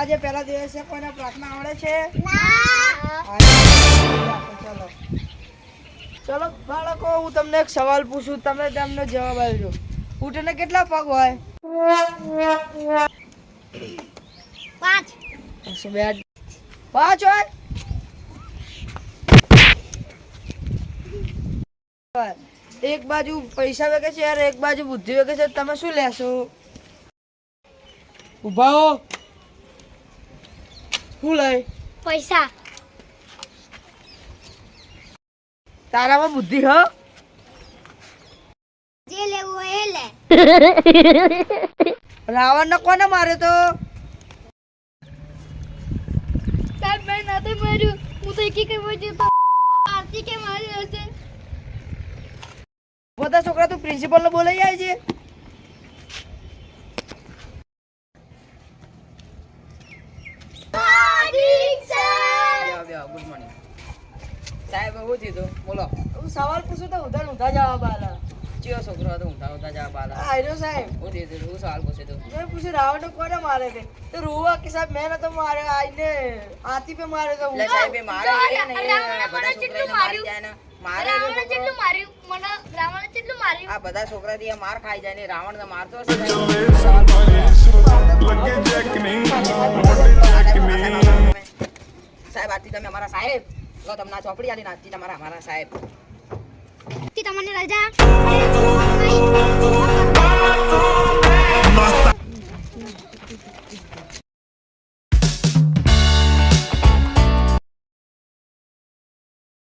આજના દિવસે કોઈને પ્રાર્થના આવડે છે? ચલો. ચલો બાળકો હું તમને એક સવાલ પૂછું તમે તમને જવાબ આપજો. ઊંટને કેટલા પગ હોય? પાંચ. હોય. એક બાજુ પૈસા વેગે છે યાર એક બાજુ બુદ્ધિ વેગે છે. તમે શું લેશો? ઊભા હો. શું લઈ પૈસા. તારામાં બુદ્ધિ હો. જે લેવું હોય એ લે. રાવણ ને કોને માર્યો તો? સાહેબ મેં નથી માર્યું. હું તો એકી કઈ બોલ્યું તો આરતી કે મારી હશે? બધા છોકરા તું પ્રિન્સિપલ ને બોલાઈ જાય છે બેહો, મોર્નિંગ. સાહેબ હું થયું બોલો. હું સવાલ પૂછું તો ઉધા ઉધા જવાબ આલા ચિયો છોકરો હતો ઉધા ઉધા જવાબ આલા આયરો સાહેબ. હું થયું હું સવાલ પૂછ્યો તું? મેં પૂછ્યું રાવણ કોને મારે છે તો રૂવા કે સાહેબ મેં નતો મારે આઈને આતી પે મારે તો એટલે સાહેબ એ મારે એ ને બધા છોકરાને મારી જાય ને મારે કેટલું માર્યું મને રાવણ કેટલું માર્યું. આ બધા છોકરાથી માર ખાઈ જાય ને રાવણ તો મારતો હશે. તમે અમારા સાહેબ. તો તમને ચોપડી આલી ને તમારા અમારા સાહેબ. તમને રજા.